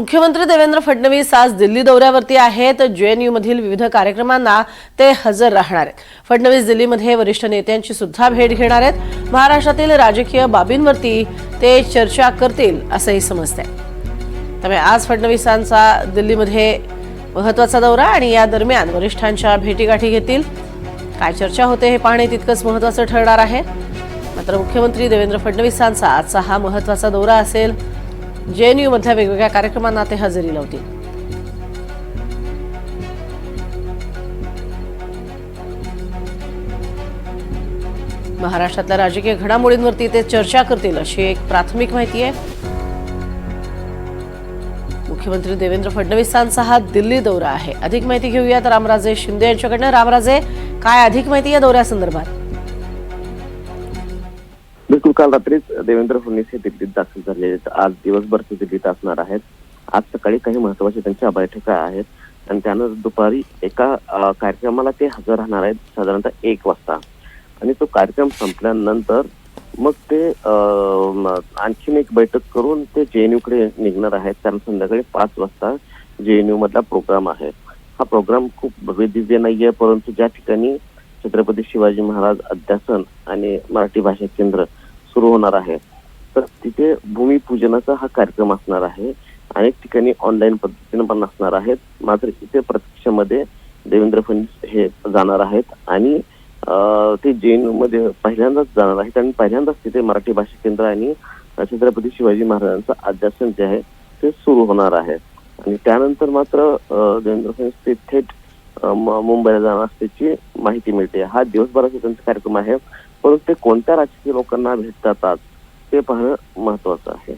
मुख्यमंत्री देवेंद्र फडणवीस आज दिल्ली दौऱ्यावरती आहेत. जेएनयू मधील विविध कार्यक्रमांना ते हजर राहणार आहेत. फडणवीस दिल्लीमध्ये वरिष्ठ नेत्यांची सुद्धा भेट घेणार आहेत. महाराष्ट्रातील राजकीय बाबींवरती ते चर्चा करतील असंही समजतंय. त्यामुळे आज फडणवीसांचा दिल्लीमध्ये महत्त्वाचा दौरा आणि या दरम्यान वरिष्ठांच्या भेटीगाठी घेतील. काय चर्चा होते हे पाहणे तितकंच महत्वाचं ठरणार आहे. मात्र मुख्यमंत्री देवेंद्र फडणवीसांचा आजचा हा महत्त्वाचा दौरा असेल जेएनयू मधल्या वेगवेगळ्या कार्यक्रमांना ते हजेरी लावतील. महाराष्ट्रातल्या राजकीय घडामोडींवरती ते चर्चा करतील अशी एक प्राथमिक माहिती आहे. मुख्यमंत्री देवेंद्र फडणवीसांचा हा दिल्ली दौरा आहे. अधिक माहिती घेऊयात रामराजे शिंदे यांच्याकडनं. रामराजे काय अधिक माहिती या दौऱ्यासंदर्भात? बिलकुल काल रात्रीच देवेंद्र फडणवीस हे दिल्लीत दाखल झाले आहेत. आज दिवसभर ते दिल्लीत असणार आहेत. आज सकाळी काही महत्त्वाच्या त्यांच्या बैठका आहेत. आणि त्यानंतर दुपारी एका कार्यक्रमाला ते हजर राहणार आहेत साधारणतः एक वाजता. आणि तो कार्यक्रम संपल्यानंतर मग ते आणखीन एक बैठक करून ते जेएनयू कडे निघणार आहेत. कारण संध्याकाळी पाच वाजता जेएनयू मधला प्रोग्राम आहे. हा प्रोग्राम खूप भव्य दिव्य नाहीये परंतु ज्या ठिकाणी छत्रपती शिवाजी महाराज अध्यासन आणि मराठी भाषा केंद्र सुरू होणार आहे. तर तिथे भूमिपूजनाचा हा कार्यक्रम असणार आहे अनेक ठिकाणी ऑनलाईन पद्धतीने पण असणार आहेत. मात्र इथे प्रत्यक्षामध्ये देवेंद्र फडणवीस हे जाणार आहेत आणि ते जैनमध्ये पहिल्यांदाच जाणार आहेत आणि पहिल्यांदाच तिथे मराठी भाषा केंद्र आणि छत्रपती शिवाजी महाराजांचं अध्यासन जे आहे ते सुरू होणार आहे. आणि त्यानंतर मात्र देवेंद्र फडणवीस ते थेट म- मुंबईला जाणार असल्याची माहिती मिळते. हा दिवसभराचा त्यांचा कार्यक्रम आहे. परंतु ते कोणत्या राजकीय लोकांना भेटतात ते पाहणं महत्वाचं आहे.